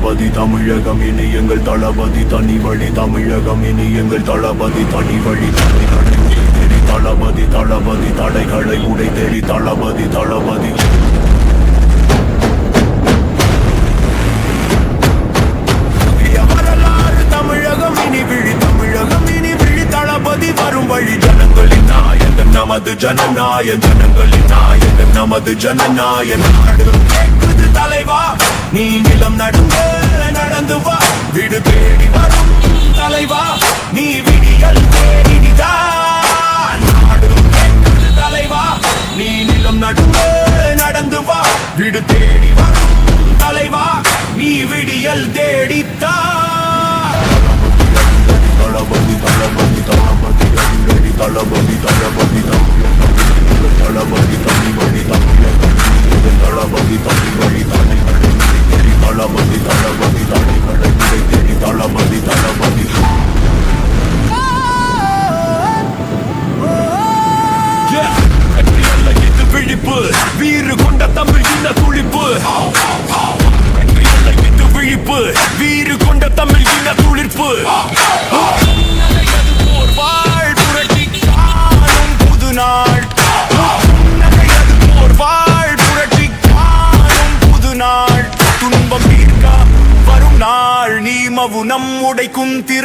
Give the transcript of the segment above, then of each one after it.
தளபதி தமிழகம் இனி எங்கள் தளபதி தனி வழி. தமிழகம் இனி எங்கள் தளபதி தனி வழி. தனி உடைத்தெறி. தளபதி தளபதி தடைகளை உடை தளபதி தளபதி. தளபதி வரும் நமது ஜனநாய ஜனங்களின் நாயகன் நமது ஜனநாய நாடு தலைவா நீ நிலம் நடந்து நடந்து வா வீடு தேடி வரும் தலைவா நீ விடியல் தேடிதான் நாடு தலைவா நீ நிலம் நடந்து நடந்து வா வீடு தேடி வரும் தலைவா நீ விடியல் தேடித்தான் தளபதி தளபதி தளபதி தளபதி தளபதி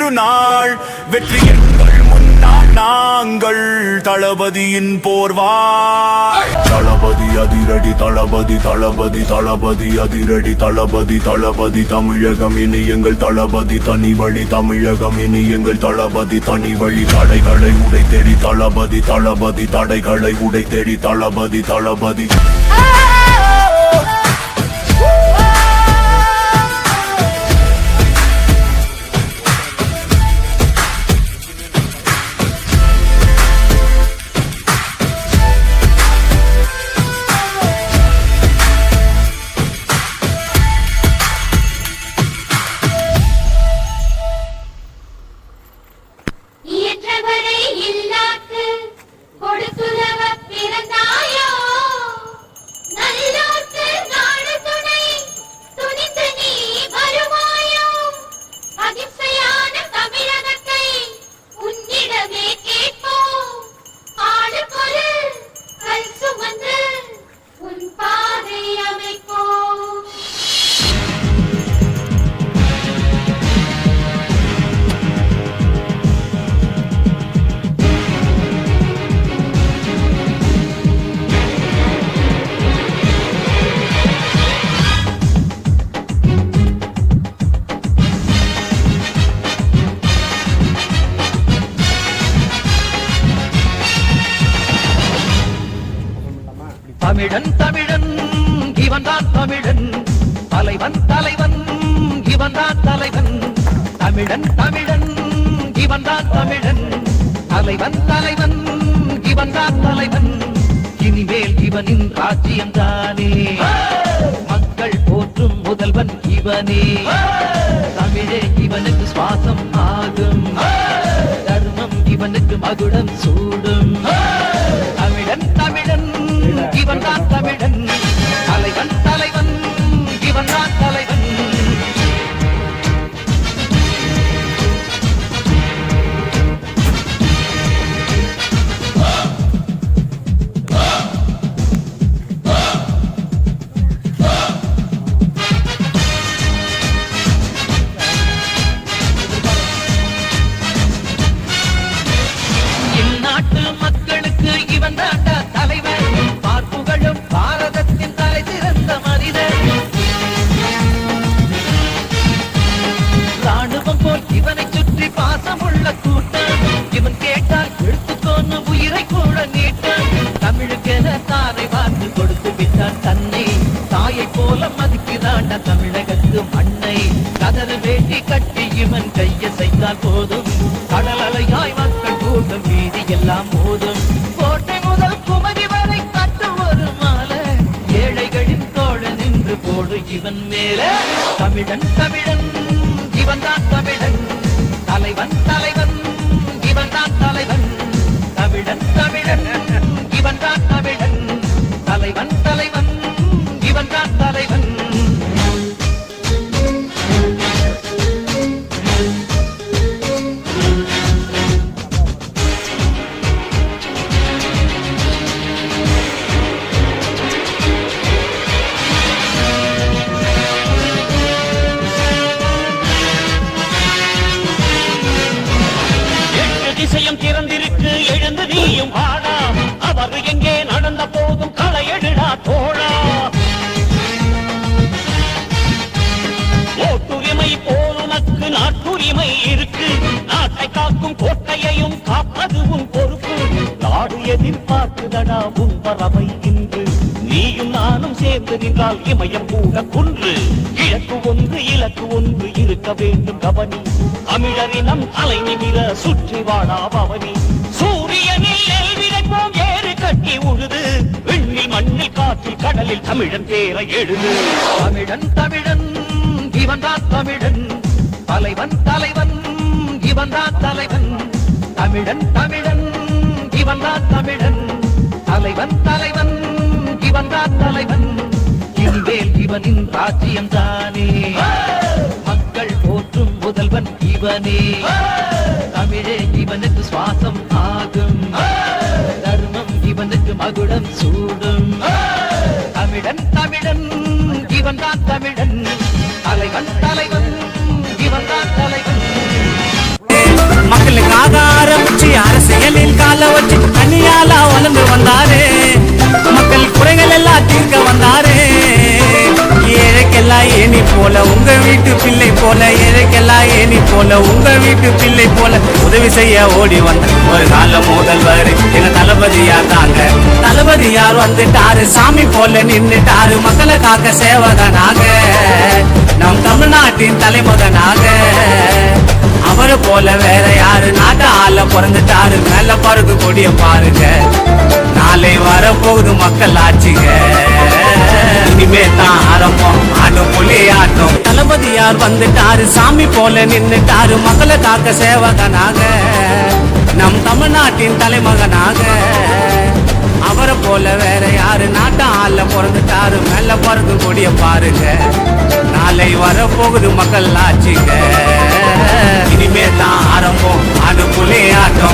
திருநாள் வெற்றி எங்கள் முன்னால் நாங்கள். தளபதியின் போர்வாய் தளபதி அதிரடி தளபதி தளபதி தளபதி அதிரடி தளபதி தளபதி தமிழகம் இனி எங்கள் தளபதி தனி வழி தமிழகம் இனி எங்கள் தளபதி தனி வழி தடைகளை உடைத்தெறி. தளபதி தளபதி தடைகளை உடைத்தெறி. தளபதி தளபதி. தமிழன் தமிழன் இவன் தான் தமிழன். தலைவன் தலைவன் இவன் தான் தலைவன். தமிழன் தமிழன் இவன் தான் தமிழன். தலைவன் தலைவன் இவன் தான் தலைவன். இனிமேல் இவனின் ராஜ்யம் தானே. மக்கள் போற்றும் முதல்வன் இவனே. தமிழே இவனுக்கு சுவாசம் ஆகும். தர்மம் இவனுக்கு மகுடம் சூடும். வந்தால் போதும். கடல் அலையாய் மக்கள் கூட்டம் வீதி எல்லாம் போதும் கோட்டை முதல் குமரி வரை கட்டு ஒரு மாலை. ஏழைகளின் தோழ நின்று போடு இவன் மேல. தமிழன் தமிழன் இவன் தான் தமிழன். தலைவன் தலைவன். உரிமை இருக்கு. நாட்டை காக்கும் கோட்டையையும் காப்பதுவும் பொறுப்பு. நாடு எதிர்பார்க்குதடா உன் பறவை இன்று. நீயும் நானும் சேர்ந்து நின்றால் இமயம் கூட குன்று. இலக்கு ஒன்று இலக்கு ஒன்று இருக்க வேண்டும் கவனி. தமிழரினம் அலை நிமிர சுற்றி வாடா பவனி. சூரியனில் நெல் ஏறு கட்டி உழுது. விண்ணில் மண்ணில் காற்றில் கடலில் தமிழன் பேர எழுது. தமிழன் தமிழன் இவன் தான் தமிழன். தலைவன் தலைவன் இவன் தான் தலைவன். தமிழன் தமிழன் இவன் தான் தமிழன். தலைவன் தலைவன் இவன் தான் தலைவன். இனிமேல் இவனின் ராஜ்யம் தானே. மக்கள் போற்றும் முதல்வன் இவனே. தமிழே இவனுக்கு சுவாசம் ஆகும். தர்மம் இவனுக்கு மகுடம் சூடும். தமிழன் தமிழன் இவன் தான் தமிழன். தலைவன் தலைவன் இவன் தான் தலைவன் உங்க வீட்டு பிள்ளை போல எனக்கெல்லாம் ஏனி போல உங்க வீட்டு பிள்ளை போல உதவி செய்ய ஓடி வந்த ஒரு கால முதல்வர் எங்க தளபதியார் தாங்க. தளபதி யார் வந்துட்டாரு சாமி போல நின்னுட்டாரு மக்களை காக்க சேவகனாக. நம் தமிழ்நாட்டின் தலைமகனாக. அவரை போல வேற யாரு? நாட்டு ஆள பிறந்துட்டாரு மேல பறகு கொடிய பாருங்க. நாளை வர போகுது மக்கள் ஆட்சிங்க. இனிமே தான் ஆரம்பம் ஆடும் புலி ஆட்டம் தளபதியார் வந்துட்டாரு சாமி போல நின்னுட்டாரு. மக்களை காக்க சேவகனாக நம் தமிழ்நாட்டின் தலைமகனாக. அவரை போல வேற யாரு? நாட்டு ஆள்ல பிறந்துட்டாரு. மேல பிறந்து கொடிய பாருங்க. நாளை வரப்போகுது மக்கள் ஆச்சுங்க இனிமே தான் ஆரம்பம். அது புலி ஆட்டம்.